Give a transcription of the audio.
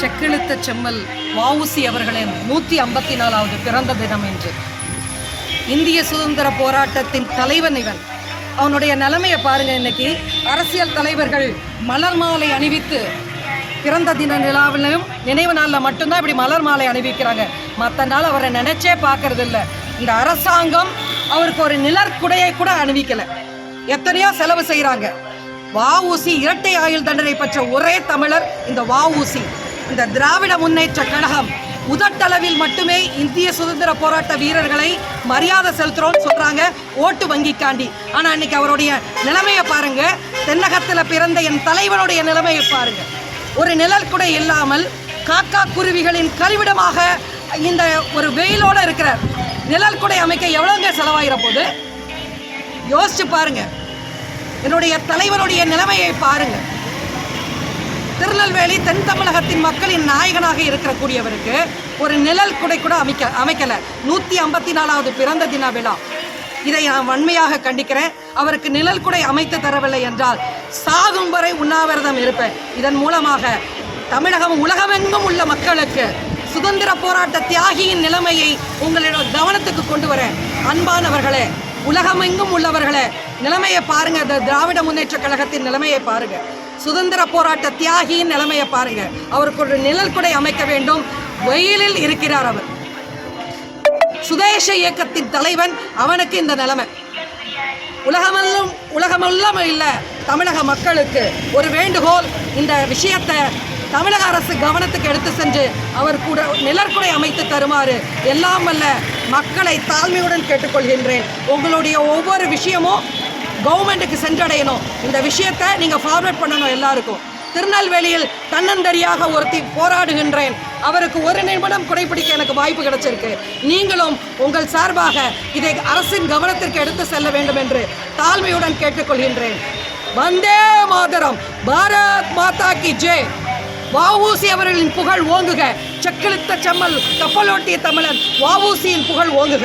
செக்கிழுத்த செம்மல் வஉசி அவர்களின் நூற்றி ஐம்பத்தி நாலாவது பிறந்த தினம் என்று. இந்திய சுதந்திர போராட்டத்தின் தலைவன் இவன். அவனுடைய நிலைமையை பாருங்க இன்னைக்கு. அரசியல் தலைவர்கள் மலர் மாலை அணிவித்து பிறந்த தின நிலாவிலும் நினைவு நாளில் மட்டும்தான் இப்படி மலர் மாலை அணிவிக்கிறாங்க. மற்ற நாள் அவரை நினைச்சே பார்க்கறது இல்லை இந்த அரசாங்கம் அவருக்கு ஒரு நிழற்குடையை கூட அணிவிக்கலை. எத்தனையோ செலவு செய்கிறாங்க வஉசி இரட்டை ஆயுள் தண்டனை பெற்ற ஒரே தமிழர் இந்த வஉசி. இந்த திராவிட முன்னேற்ற கழகம் உதட்டளவில் மட்டுமே இந்திய சுதந்திர போராட்ட வீரர்களை மரியாதை செலுத்துறோம்னு சொல்றாங்க ஓட்டு வங்கிக்காண்டி. ஆனா இன்னைக்கு அவருடைய நிலைமையை பாருங்க. தென்னகத்துல பிறந்த என் தலைவனுடைய நிலைமையை பாருங்க. ஒரு நிழல் கூட இல்லாமல் காக்கா குருவிகளின் கழிவிடமாக இந்த ஒரு வெயிலோட இருக்கிறார் நிழல் குடை அமைக்க எவ்வளோங்க செலவாகிற போது யோசிச்சு பாருங்கள் என்னுடைய தலைவருடைய நிலைமையை பாருங்கள். திருநெல்வேலி தென் தமிழகத்தின் மக்களின் நாயகனாக இருக்கக்கூடியவருக்கு ஒரு நிழல் குடை கூட அமைக்க அமைக்கலை. நூற்றி ஐம்பத்தி நாலாவது பிறந்த தின விழா. இதை நான் வன்மையாக கண்டிக்கிறேன். அவருக்கு நிழல் குடை அமைத்து தரவில்லை என்றால் சாகும் வரை உண்ணாவிரதம் இருப்பேன். இதன் மூலமாக தமிழகம் உலகமெங்கும் உள்ள மக்களுக்கு சுதந்திர போராட்ட தியாகியின் நிலைமையை உங்களிடம் கவனத்துக்கு கொண்டு வரேன். அன்பானவர்களே உலகமெங்கும் உள்ளவர்களே நிலைமையை பாருங்க. இந்த திராவிட முன்னேற்ற கழகத்தின் நிலைமையை பாருங்க. சுதந்திர போராட்ட தியாகியின் நிலைமையை பாருங்க. அவருக்கு ஒரு நிழல் குடை அமைக்க வேண்டும். வெயிலில் இருக்கிறார் அவர். சுதேச இயக்கத்தின் தலைவன் அவனுக்கு இந்த நிலைமை. உலகமெல்லாம் உலகமெல்லாம் இல்லை தமிழக மக்களுக்கு ஒரு வேண்டுகோள். இந்த விஷயத்தை தமிழக அரசு கவனத்துக்கு எடுத்து சென்று அவர் கூட நிழற்குடை அமைத்து தருமாறு எல்லாம் அல்ல மக்களை தாழ்மையுடன் கேட்டுக்கொள்கின்றேன். உங்களுடைய ஒவ்வொரு விஷயமும் கவர்மெண்ட்டுக்கு சென்றடையணும். இந்த விஷயத்தை நீங்கள் ஃபார்வர்ட் பண்ணணும் எல்லாருக்கும். திருநெல்வேலியில் தன்னந்தரியாக ஒருத்தி போராடுகின்றேன். அவருக்கு ஒரு நிமிடம் குறைப்பிடிக்க எனக்கு வாய்ப்பு கிடைச்சிருக்கு. நீங்களும் உங்கள் சார்பாக இதை அரசின் கவனத்திற்கு எடுத்து செல்ல வேண்டும் என்று தாழ்மையுடன் கேட்டுக்கொள்கின்றேன். வந்தே மாதரம். பாரத் மாதா கி ஜெய் வஉசி அவர்களின் புகழ் ஓங்குக. செக்கிழுத்த செம்மல் கப்பலோட்டிய தமிழன் வஉசியின் புகழ் ஓங்குக.